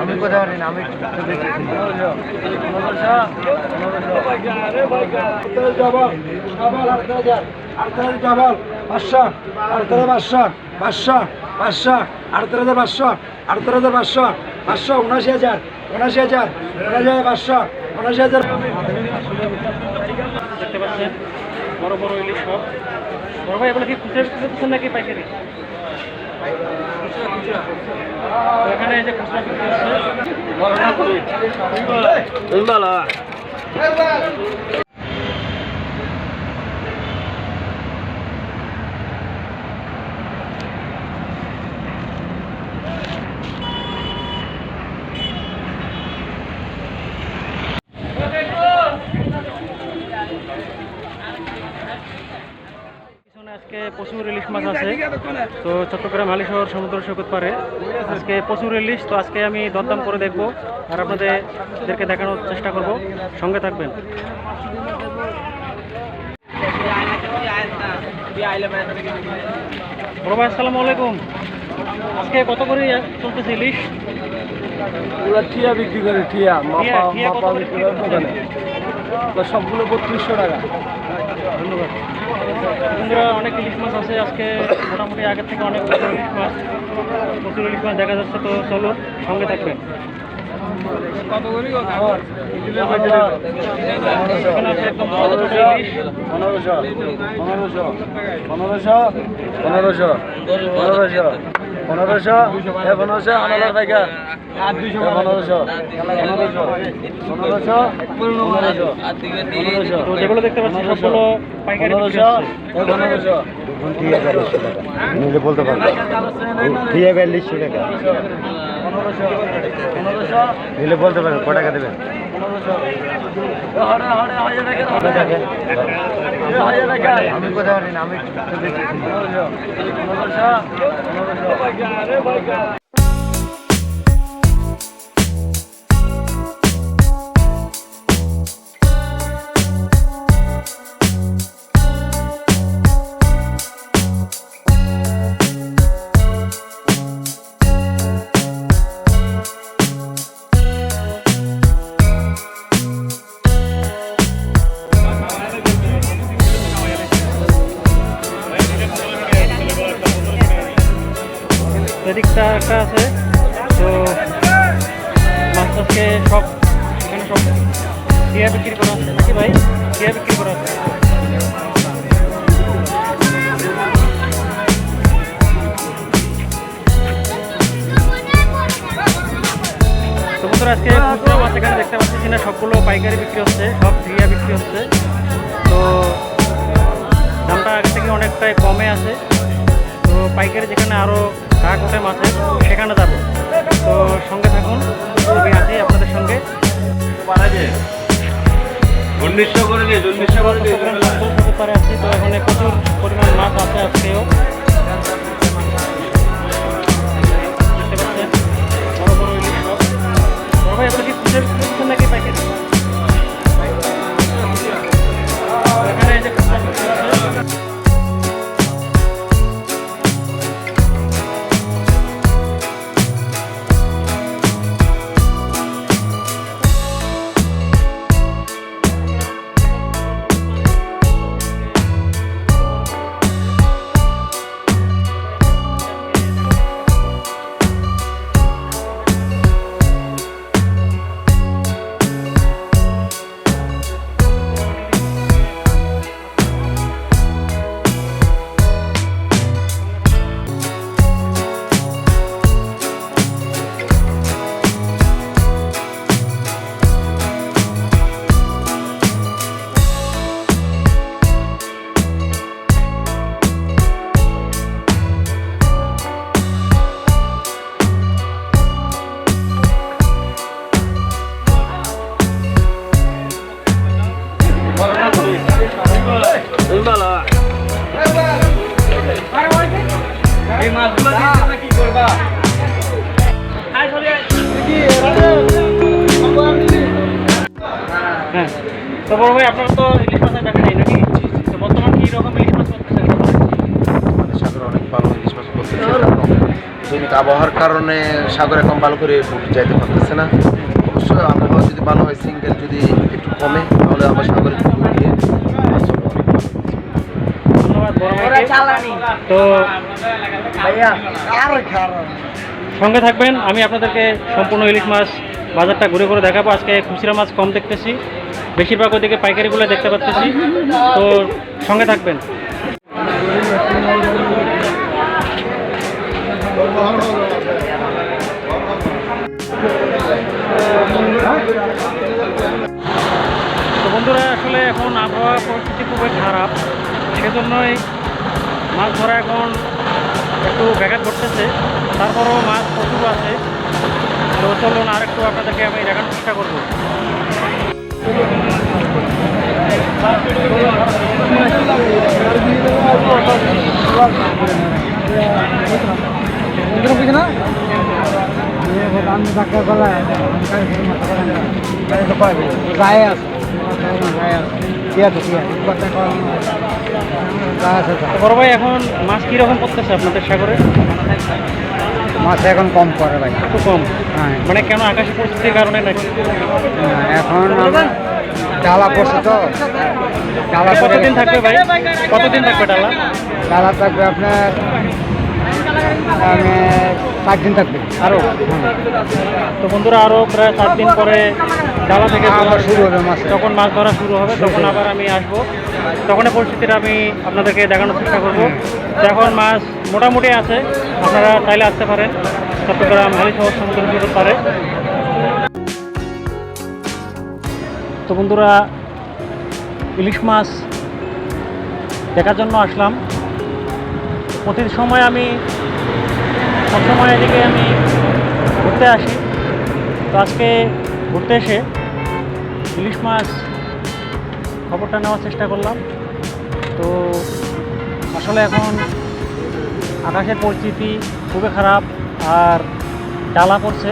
আমি কোথাও পারি না আমি পাঁচশো আটত্রিশ পাঁচশো পাঁচশো পাঁচশো আটত্রিশ পাঁচশো আটত্রিশ পাঁচশো পাঁচশো উনআশি হাজার উনআশি হাজার উনআশি হাজার পাঁচশো উনআশি হাজার দেখতে পাচ্ছেন, বড় বড় ইলিশ সব। বড় ভাই, এগুলো নাকি পাইকারি? তো এখানে এই যে খুচরা বিক্রি হচ্ছে পিছনে আজকে প্রচুর ইলিশ মাছ আছে। তো চট্টগ্রাম হালি শহর সমুদ্র সৈকত পারে। আজকে প্রচুর ইলিশ তো আজকে আমি দরদাম করে দেখব আর আপনাদেরকে দেখানোর চেষ্টা করব। সঙ্গে থাকবেন। বড় ভাই আসসালামু আলাইকুম। আজকে কত করে চলতেছে ইলিশ ওরা বিক্রি করে টিয়া মাপা টিয়া মাপা বিক্রি বিক্রি করে দোকানে। সবগুলো বত্রিশশো টাকা। ধন্যবাদ বন্ধুরা অনেক ইলিশ মাছ আছে আজকে মোটামুটি আগের থেকে অনেক ইলিশ মাছ প্রচুর ইলিশ মাছ দেখা যাচ্ছে তো চলো সঙ্গে থাকবেন পনেরোশো পনেরোশো পনেরোশো পনেরোশো পনেরোশো পনেরোশো আনালার পাইকা। পনেরোশো পনেরোশো পনেরোশো পনেরোশো পনেরোশো যেগুলো দেখতে পাচ্ছি সবগুলো পনেরোশো পনেরোশো। ঠিক আছে বলতে পারব। ঠিক আছে টাকা। পনেরোশো পনেরোশো নিলে বলতে পারবেন ক টাকা দেবেন? আমি না আমি তো মাছ আজকে সব এখানে সব টিয়া বিক্রি করা হচ্ছে নাকি ভাই? টিয়া বিক্রি করা হচ্ছে আজকে খুচরা মাছ এখানে দেখতে পাচ্ছি কিনা সবগুলো পাইকারি বিক্রি হচ্ছে সব টিয়া বিক্রি হচ্ছে। তো দামটা আগে থেকে অনেকটাই কমে আছে। তো পাইকারি যেখানে আরও টাকা ওঠে মাছের সেখানে যাব। উনিশশো করে দিয়ে উনিশশো করে দিয়ে চট্টগ্রাম সমুদ্র সৈকত পাড়ে আছি তো এখানে প্রচুর পরিমাণ মাছ আছে আজকেও তো বড় ভাই আপনারা তো ইলিশ মাছের ব্যবসায়ী নাকি? তো বর্তমান কি রকম ইলিশ মাছ করতেছেন? আমাদের সাগরে অনেক ভালো ইলিশ মাছ করতেছে দৈনিক আবহাওয়ার কারণে সাগর এখন ভালো করে বুট যাইতে পারতেছে না। অবশ্যই আবহাওয়া যদি ভালো হয় সিঙ্গেল যদি একটু কমে তাহলে আবার সাগরে তো সঙ্গে থাকবেন আমি আপনাদেরকে সম্পূর্ণ ইলিশ মাছ বাজারটা ঘুরে ঘুরে দেখাবো। আজকে খুচরা মাছ কম দেখতেছি। বেশিরভাগ ওদিকে পাইকারিগুলো দেখতে পাচ্তেছি তো সঙ্গে থাকবেন। তো বন্ধুরা, আসলে এখন আবহাওয়া পরিস্থিতি খুবই খারাপ। সেজন্যই মাছ ধরা এখন একটু ব্যাঘাত ঘটতেছে। তারপরও মাছ প্রচুর আছে। তো চলুন আর একটু আপনাদেরকে আমি দেখানোর চেষ্টা করব। বড় ভাই এখন মাছ কীরকম করতেছে আপনাদের সাগরে? মাছ এখন কম করে ভাই। একটু কম। হ্যাঁ। মানে কেন আকাশের পরিস্থিতির কারণে নাকি? এখন ডালা পড়ছে তো? ডালা কতদিন থাকবে ভাই? কতদিন থাকবে ডালা? ডালা থাকবে আপনার পাঁচ দিন থাকবে। আরও তো বন্ধুরা আরও প্রায় সাত দিন পরে ডালা থেকে আবার শুরু হবে মাছ যখন মাছ ধরা শুরু হবে তখন আবার আমি আসব। তখন পরিস্থিতিটা আমি আপনাদেরকে দেখানোর চেষ্টা করব। এখন মাছ মোটামুটি আছে। আপনারা চাইলে আসতে পারেন। চট্টগ্রাম হালি হালিশহর সমুদ্র পারে। তো বন্ধুরা, ইলিশ মাছ দেখার জন্য আসলাম। প্রতি সময় আমি সবসময় এদিকে আমি ঘুরতে আসি। তো আজকে ঘুরতে এসে ইলিশ মাছ খবরটা নেওয়ার চেষ্টা করলাম। তো আসলে এখন আকাশের পরিস্থিতি খুবই খারাপ আর ডালা পড়ছে।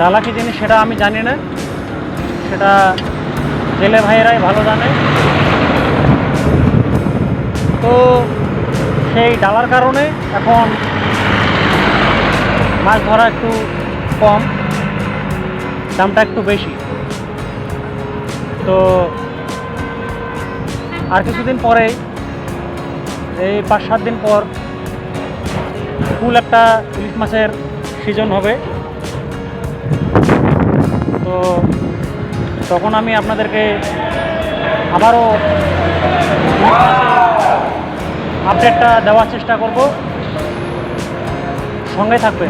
ডালা কি জিনিস সেটা আমি জানি না। সেটা জেলে ভাইয়েরাই ভালো জানে। তো সেই ডালার কারণে এখন মাছ ধরা একটু কম, দামটা একটু বেশি। তো আর কিছুদিন পরেই এই পাঁচ সাত দিন পর ফুল একটা ইলিশ মাছের সিজন হবে। তো তখন আমি আপনাদেরকে আবারও আপডেটটা দেওয়ার চেষ্টা করব। সঙ্গে থাকবে